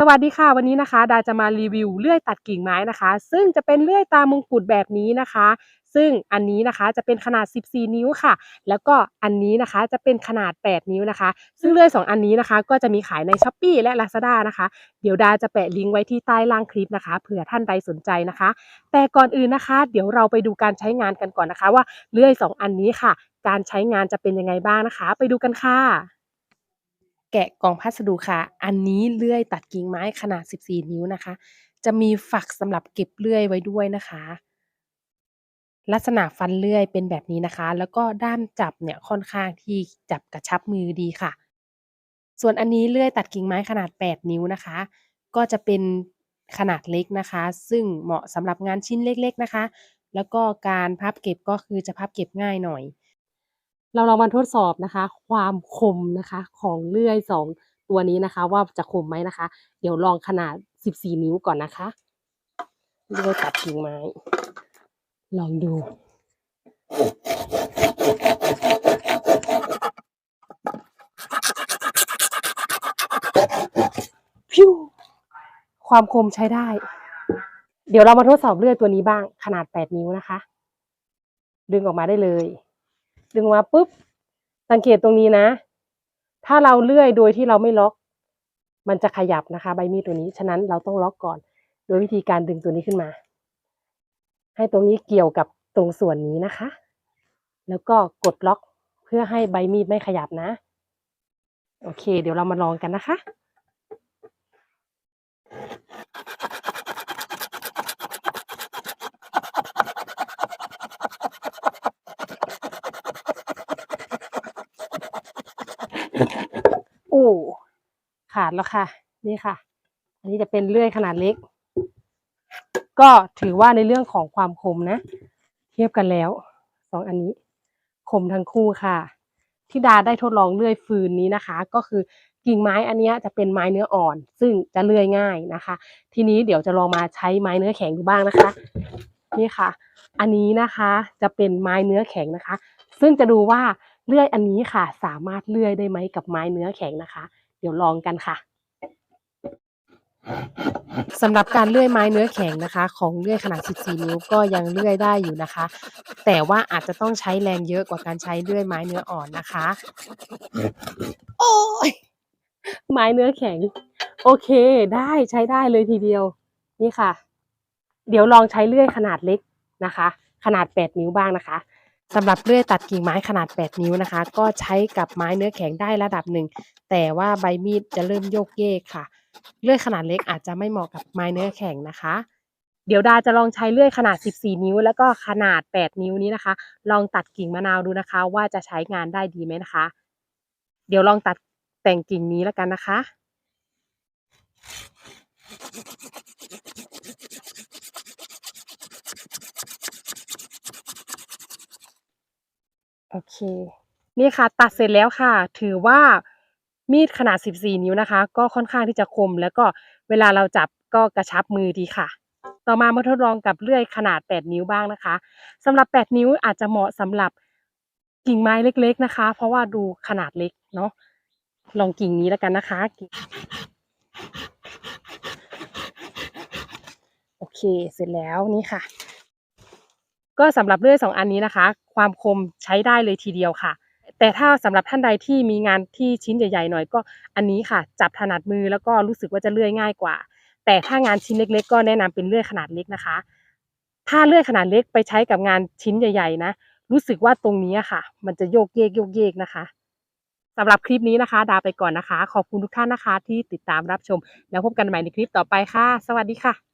สวัสดีค่ะวันนี้นะคะ ดาจะมารีวิวเลื่อยตัดกิ่งไม้นะคะ ซึ่งจะเป็นเลื่อยตามงกุฎแบบนี้นะคะ ซึ่งอันนี้นะคะจะเป็นขนาด 14 นิ้วค่ะ แล้วก็อันนี้นะคะจะเป็นขนาด 8 นิ้วนะคะ ซึ่งเลื่อย 2 อันนี้นะคะ ก็จะมีขายใน s h อ p e e และ Lazada นะคะ เดี๋ยวดาจะแปะลิงก์ไว้ที่ใต้ล่างคลิปนะคะเผื่อท่านใดสนใจนะคะ แต่ก่อนอื่นนะคะ เดี๋ยวเราไปดูการใช้งานกันก่อนนะคะ ว่าเลื่อย 2 อันนี้ค่ะ การใช้งานจะเป็นยังไงบ้างนะคะ ไปดูกันค่ะ แกะกล่องพัสดุค่ะ อันนี้เลื่อยตัดกิ่งไม้ขนาด 14 นิ้วนะคะ จะมีฝักสำหรับเก็บเลื่อยไว้ด้วยนะคะ ลักษณะฟันเลื่อยเป็นแบบนี้นะคะ แล้วก็ด้ามจับเนี่ยค่อนข้างที่จับกระชับมือดีค่ะ ส่วนอันนี้เลื่อยตัดกิ่งไม้ขนาด 8 นิ้วนะคะ ก็จะเป็นขนาดเล็กนะคะ ซึ่งเหมาะสำหรับงานชิ้นเล็กๆนะคะ แล้วก็การพับเก็บก็คือจะพับเก็บง่ายหน่อย เราลองมาทดสอบนะคะ ความคมนะคะของเลื่อย 2 ตัวนี้นะคะ ว่าจะคมไหมนะคะ เดี๋ยวลองขนาด 14 นิ้วก่อนนะคะเลื่อยตัดกิ่งไม้ ลองดูพิวความคมใช้ได้ เดี๋ยวเรามาทดสอบเลื่อยตัวนี้บ้างขนาด 8 นิ้วนะคะ ดึงออกมาได้เลย ดึงมาปุ๊บ สังเกตตรงนี้นะ ถ้าเราเลื่อยโดยที่เราไม่ล็อก มันจะขยับนะคะ ใบมีดตัวนี้ ฉะนั้นเราต้องล็อกก่อน โดยวิธีการดึงตัวนี้ขึ้นมา ให้ตรงนี้เกี่ยวกับตรงส่วนนี้นะคะ แล้วก็กดล็อกเพื่อให้ใบมีดไม่ขยับนะ โอเค เดี๋ยวเรามาลองกันนะคะ ขาดแล้วค่ะ นี่ค่ะ อันนี้จะเป็นเลื่อยขนาดเล็ก ก็ถือว่าในเรื่องของความคมนะ เทียบกันแล้วสองอันนี้ คมทั้งคู่ค่ะที่ดาได้ทดลองเลื่อยฟืนนี้นะคะ ก็คือกิ่งไม้อันนี้จะเป็นไม้เนื้ออ่อน ซึ่งจะเลื่อยง่ายนะคะ ทีนี้เดี๋ยวจะลองมาใช้ไม้เนื้อแข็งดูบ้างนะคะ นี่ค่ะ อันนี้นะคะจะเป็นไม้เนื้อแข็งนะคะ ซึ่งจะดูว่า เลื่อยอันนี้ค่ะ สามารถเลื่อยได้ไหมกับไม้เนื้อแข็งนะคะ เดี๋ยวลองกันค่ะสำหรับการเลื่อยไม้เนื้อแข็งนะคะ ของเลื่อยขนาด 14 นิ้วก็ยังเลื่อยได้อยู่นะคะ แต่ว่าอาจจะต้องใช้แรงเยอะกว่าการใช้เลื่อยไม้เนื้ออ่อนนะคะ โอ้ยไม้เนื้อแข็ง โอเค ได้ใช้ได้เลยทีเดียว นี่ค่ะ เดี๋ยวลองใช้เลื่อยขนาดเล็กนะคะ ขนาด 8 นิ้วบ้างนะคะ สำหรับเลื่อยตัดกิ่งไม้ขนาด 8 นิ้วนะคะ ก็ใช้กับไม้เนื้อแข็งได้ระดับหนึ่ง แต่ว่าใบมีดจะเริ่มโยกเยกค่ะ เลื่อยขนาดเล็กอาจจะไม่เหมาะกับไม้เนื้อแข็งนะคะ เดี๋ยวดาจะลองใช้เลื่อยขนาด 14 นิ้ว แล้วก็ขนาด 8 นิ้วนี้นะคะ ลองตัดกิ่งมะนาวดูนะคะ ว่าจะใช้งานได้ดีไหมนะคะ เดี๋ยวลองตัดแต่งกิ่งนี้แล้วกันนะคะ โอเค นี่ค่ะ ตัดเสร็จแล้วค่ะ ถือว่ามีดขนาด 14 นิ้วนะคะ ก็ค่อนข้างที่จะคม แล้วก็เวลาเราจับก็กระชับมือดีค่ะ ต่อมามาทดลองกับเลื่อยขนาด 8 นิ้วบ้างนะคะสำหรับ 8 นิ้วอาจจะเหมาะสำหรับกิ่งไม้เล็ก ๆนะคะ เพราะว่าดูขนาดเล็กเนาะลองกิ่งนี้แล้วกันนะคะโอเคเสร็จแล้วนี่ค่ะ ก็สำหรับเลื่อยสองอันนี้นะคะ ความคมใช้ได้เลยทีเดียวค่ะ แต่ถ้าสำหรับท่านใดที่มีงานที่ชิ้นใหญ่ๆหน่อยก็อันนี้ค่ะ จับถนัดมือแล้วก็รู้สึกว่าจะเลื่อยง่ายกว่า แต่ถ้างานชิ้นเล็ก ๆ ก็แนะนำเป็นเลื่อยขนาดเล็กนะคะ ถ้าเลื่อยขนาดเล็กไปใช้กับงานชิ้นใหญ่ ๆ นะ รู้สึกว่าตรงนี้ค่ะ มันจะโยกเยกโยกเยกนะคะสำหรับคลิปนี้นะคะ ดาไปก่อนนะคะ ขอบคุณทุกท่านนะคะ ที่ติดตามรับชม แล้วพบกันใหม่ในคลิปต่อไปค่ะ สวัสดีค่ะ